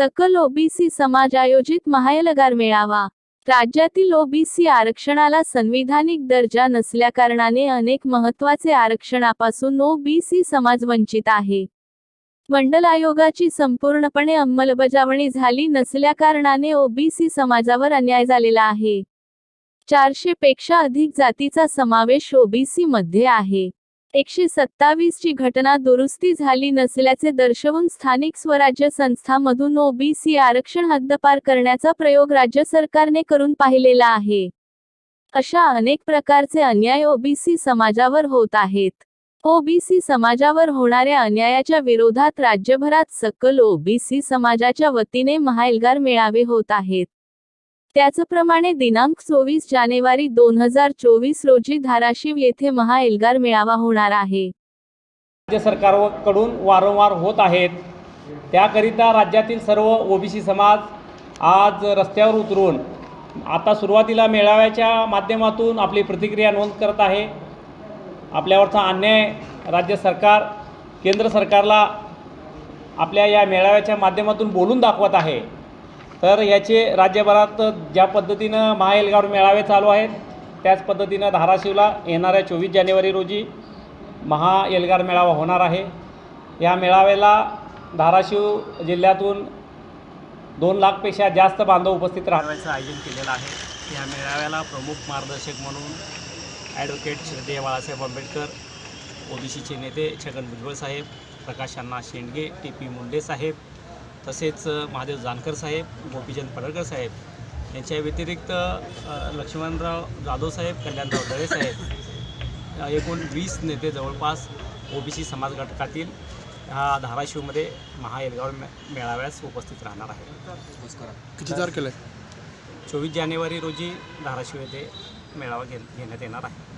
सकल ओबीसी समाज आयोजित महायलगार मेळावा. राज्यातील ओबीसी आरक्षणाला संविधानिक दर्जा नसल्याकारणाने अनेक महत्त्वाचे आरक्षणापासून ओबीसी समाज वंचित आहे. मंडल आयोगाची संपूर्णपणे अंमलबजावणी झाली नसल्याकारणाने ओबीसी समाजावर अन्याय झालेला आहे. चारशे पेक्षा अधिक जातीचा समावेश ओबीसी मध्ये आहे. एकशे सत्तावीस ची घटना दुरुस्ती झाली नसल्याचे दर्शवून स्थानिक स्वराज्य संस्थांमधून ओबीसी आरक्षण हद्दपार करण्याचा प्रयोग राज्य सरकारने करून पाहिलेला आहे. अशा अनेक प्रकारचे अन्याय ओबीसी समाजावर होत आहेत. ओबीसी समाजावर होणाऱ्या अन्यायाच्या विरोधात राज्यभरात सकल ओबीसी समाजाच्या वतीने महाएल्गार मेळावे होत आहेत. त्याचप्रमाणे दिनांक चोवीस जानेवारी दोन हजार चोवीस रोजी धाराशिव येथे महाएल्गार मेळावा होणार आहे. राज्य सरकारकडून वारंवार होत आहेत. त्याकरिता राज्यातील सर्व ओबीसी समाज आज रस्त्यावर उतरून आता सुरुवातीला मेळाव्याच्या माध्यमातून आपली प्रतिक्रिया नोंद करत आहे. आपल्यावरचा अन्याय राज्य सरकार केंद्र सरकारला आपल्या या मेळाव्याच्या माध्यमातून बोलून दाखवत आहे. तर याचे राज्यभरात ज्या पद्धतीनं महाएलगाड मेळावे चालू आहेत त्याच पद्धतीनं धाराशिवला येणाऱ्या चोवीस जानेवारी रोजी महा एल्गार मेळावा होणार आहे. या मेळाव्याला धाराशिव जिल्ह्यातून दोन लाखपेक्षा जास्त बांधव उपस्थित राहण्याचं आयोजन केलेलं आहे. या मेळाव्याला प्रमुख मार्गदर्शक म्हणून ॲडव्होकेट श्रद्धेय बाळासाहेब आंबेडकर ओबीसीचे नेते छगन भुजबळ साहेब प्रकाश अण्णा शेंडगे टी पी मुंडे साहेब तसेच महादेव जानकर साहेब गोपीचंद पडळकर साहेब यांच्या व्यतिरिक्त लक्ष्मणराव जाधव साहेब कल्याणराव दळे साहेब एकूण वीस नेते जवळपास ओबीसी समाज घटकातील हा धाराशिवमध्ये महाएलगाव मे मेळाव्यास उपस्थित राहणार आहे किती तारखेला चोवीस जानेवारी रोजी धाराशिव येथे मेळावा घे घेण्यात येणार आहे.